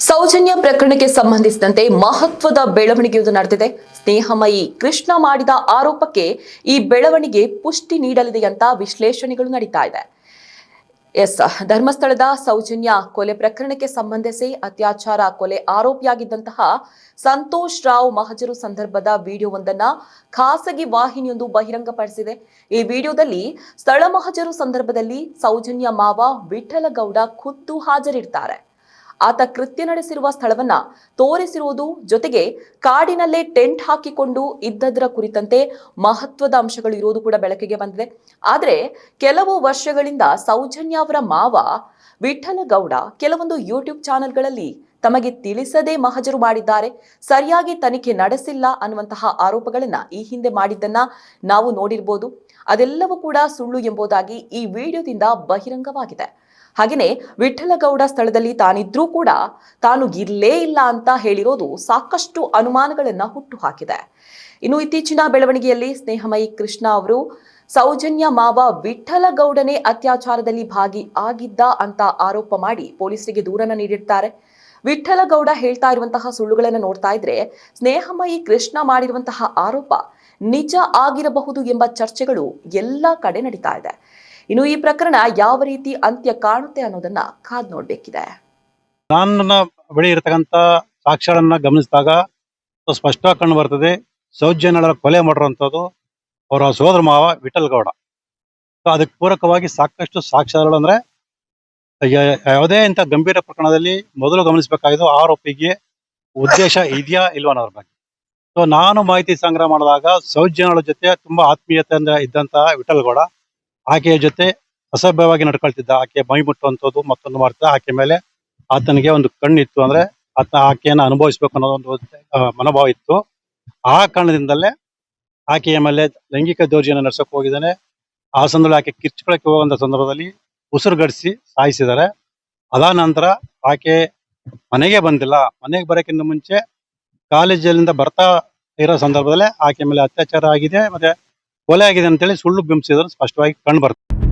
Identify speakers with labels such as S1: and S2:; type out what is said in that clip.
S1: ಸೌಜನ್ಯ ಪ್ರಕರಣಕ್ಕೆ ಸಂಬಂಧಿಸಿದಂತೆ ಮಹತ್ವದ ಬೆಳವಣಿಗೆಯೊಂದು ನಡೆದಿದೆ. ಸ್ನೇಹಮಯಿ ಕೃಷ್ಣ ಮಾಡಿದ ಆರೋಪಕ್ಕೆ ಈ ಬೆಳವಣಿಗೆ ಪುಷ್ಟಿ ನೀಡಲಿದೆ ಅಂತ ವಿಶ್ಲೇಷಣೆಗಳು ನಡೀತಾ ಇದೆ. ಎಸ್, ಧರ್ಮಸ್ಥಳದ ಸೌಜನ್ಯ ಕೊಲೆ ಪ್ರಕರಣಕ್ಕೆ ಸಂಬಂಧಿಸಿ ಅತ್ಯಾಚಾರ ಕೊಲೆ ಆರೋಪಿಯಾಗಿದ್ದಂತಹ ಸಂತೋಷ್ ರಾವ್ ಮಹಜರು ಸಂದರ್ಭದ ವಿಡಿಯೋವೊಂದನ್ನ ಖಾಸಗಿ ವಾಹಿನಿಯೊಂದು ಬಹಿರಂಗಪಡಿಸಿದೆ. ಈ ವಿಡಿಯೋದಲ್ಲಿ ಸ್ಥಳ ಮಹಜರು ಸಂದರ್ಭದಲ್ಲಿ ಸೌಜನ್ಯ ಮಾವ ವಿಠಲಗೌಡ ಖುದ್ದು ಹಾಜರಿರ್ತಾರೆ. ಆತ ಕೃತ್ಯ ನಡೆಸಿರುವ ಸ್ಥಳವನ್ನ ತೋರಿಸಿರುವುದು ಜೊತೆಗೆ ಕಾಡಿನಲ್ಲೇ ಟೆಂಟ್ ಹಾಕಿಕೊಂಡು ಇದ್ದದರ ಕುರಿತಂತೆ ಮಹತ್ವದ ಅಂಶಗಳು ಇರೋದು ಕೂಡ ಬೆಳಕಿಗೆ ಬಂದಿದೆ. ಆದರೆ ಕೆಲವು ವರ್ಷಗಳಿಂದ ಸೌಜನ್ಯ ಅವರ ಮಾವ ವಿಠಲಗೌಡ ಕೆಲವೊಂದು ಯೂಟ್ಯೂಬ್ ಚಾನೆಲ್ಗಳಲ್ಲಿ ತಮಗೆ ತಿಳಿಸದೆ ಮಹಜರು ಮಾಡಿದ್ದಾರೆ, ಸರಿಯಾಗಿ ತನಿಖೆ ನಡೆಸಿಲ್ಲ ಅನ್ನುವಂತಹ ಆರೋಪಗಳನ್ನ ಈ ಹಿಂದೆ ಮಾಡಿದ್ದನ್ನ ನಾವು ನೋಡಿರ್ಬೋದು. ಅದೆಲ್ಲವೂ ಕೂಡ ಸುಳ್ಳು ಎಂಬುದಾಗಿ ಈ ವಿಡಿಯೋದಿಂದ ಬಹಿರಂಗವಾಗಿದೆ. ಹಾಗೆಯೇ ವಿಠಲಗೌಡ ಸ್ಥಳದಲ್ಲಿ ತಾನಿದ್ರೂ ಕೂಡ ತಾನು ಇರ್ಲೇ ಇಲ್ಲ ಅಂತ ಹೇಳಿರೋದು ಸಾಕಷ್ಟು ಅನುಮಾನಗಳನ್ನ ಹುಟ್ಟು ಹಾಕಿದೆ ಇನ್ನು ಇತ್ತೀಚಿನ ಬೆಳವಣಿಗೆಯಲ್ಲಿ ಸ್ನೇಹಮಯಿ ಕೃಷ್ಣ ಅವರು, ಸೌಜನ್ಯ ಮಾವ ವಿಠಲಗೌಡನೇ ಅತ್ಯಾಚಾರದಲ್ಲಿ ಭಾಗಿ ಆಗಿದ್ದ ಅಂತ ಆರೋಪ ಮಾಡಿ ಪೊಲೀಸರಿಗೆ ದೂರನ್ನ ನೀಡಿರ್ತಾರೆ. ವಿಠಲಗೌಡ ಹೇಳ್ತಾ ಇರುವಂತಹ ಸುಳ್ಳುಗಳನ್ನು ನೋಡ್ತಾ ಇದ್ರೆ ಸ್ನೇಹಮಯಿ ಕೃಷ್ಣ ಮಾಡಿರುವಂತಹ ಆರೋಪ ನಿಜ ಆಗಿರಬಹುದು ಎಂಬ ಚರ್ಚೆಗಳು ಎಲ್ಲ ಕಡೆ ನಡೀತಾ ಇದೆ. ಇನ್ನು ಈ ಪ್ರಕರಣ ಯಾವ ರೀತಿ ಅಂತ್ಯ ಕಾಣುತ್ತೆ ಅನ್ನೋದನ್ನ ಕಾದ್ ನೋಡ್ಬೇಕಿದೆ.
S2: ನನ್ನ ಬಳಿ ಇರತಕ್ಕಂತ ಸಾಕ್ಷ್ಯಗಳನ್ನ ಗಮನಿಸಿದಾಗ ಸ್ಪಷ್ಟವಾಗಿ ಕಂಡು ಬರ್ತದೆ ಸೌಜನ್ಯರ ಕೊಲೆ ಮಾಡಿರುವಂಥದ್ದು ಅವರ ಸೋದರ ಮಾವ ವಿಠಲ್ ಗೌಡ ಅದಕ್ಕೆ ಪೂರಕವಾಗಿ ಸಾಕಷ್ಟು ಸಾಕ್ಷ್ಯಗಳು ಅಂದ್ರೆ ಯಾವುದೇ ಇಂಥ ಗಂಭೀರ ಪ್ರಕರಣದಲ್ಲಿ ಮೊದಲು ಗಮನಿಸಬೇಕಾಗಿದ್ದು ಆರೋಪಿಗೆ ಉದ್ದೇಶ ಇದೆಯಾ ಇಲ್ವಾ ಅನ್ನೋದ್ರ ಬಗ್ಗೆ. ಸೊ ನಾನು ಮಾಹಿತಿ ಸಂಗ್ರಹ ಮಾಡಿದಾಗ ಸೌಜನ್ಯಗಳ ಜೊತೆ ತುಂಬಾ ಆತ್ಮೀಯತೆಯಿಂದ ಇದ್ದಂತಹ ವಿಠಲ್ ಗೌಡ ಆಕೆಯ ಜೊತೆ ಅಸಭ್ಯವಾಗಿ ನಡ್ಕೊಳ್ತಿದ್ದ ಆಕೆ ಮೈ ಮುಟ್ಟುವಂಥದ್ದು ಮತ್ತೊಂದು ಮಾಡ್ತಾ ಆಕೆ ಮೇಲೆ ಆತನಿಗೆ ಒಂದು ಕಣ್ಣಿತ್ತು ಅಂದ್ರೆ ಆತ ಆಕೆಯನ್ನ ಅನುಭವಿಸ್ಬೇಕು ಅನ್ನೋ ಒಂದು ಆ, ಮನೋಭಾವ ಇತ್ತು. ಆ ಕಾರಣದಿಂದಲೇ ಆಕೆಯ ಮೇಲೆ ಲೈಂಗಿಕ ದೌರ್ಜನ್ಯ ನಡೆಸೋಕೆ ಹೋಗಿದ್ದಾನೆ. ಆ ಸಂದರ್ಭದಲ್ಲಿ ಆಕೆ ಕಿರ್ಚ್ಕೊಳಕ್ಕೆ ಹೋಗುವಂತ ಸಂದರ್ಭದಲ್ಲಿ ಉಸಿರುಗಡಿಸಿ ಸಾಯಿಸಿದ್ದಾರೆ ಅದಾದ ನಂತರ ಆಕೆ ಮನೆಗೆ ಬಂದಿಲ್ಲ. ಮನೆಗೆ ಬರೋಕ್ಕಿಂತ ಮುಂಚೆ ಕಾಲೇಜಲ್ಲಿಂದ ಬರ್ತಾ ಇರೋ ಸಂದರ್ಭದಲ್ಲೇ ಆಕೆ ಮೇಲೆ ಅತ್ಯಾಚಾರ ಆಗಿದೆ, ಮತ್ತೆ ಕೊಲೆ ಆಗಿದೆ ಅಂತೇಳಿ ಸುಳ್ಳು ಬಿಂಬಿಸಿದ್ರು ಸ್ಪಷ್ಟವಾಗಿ ಕಂಡು ಬರ್ತದೆ.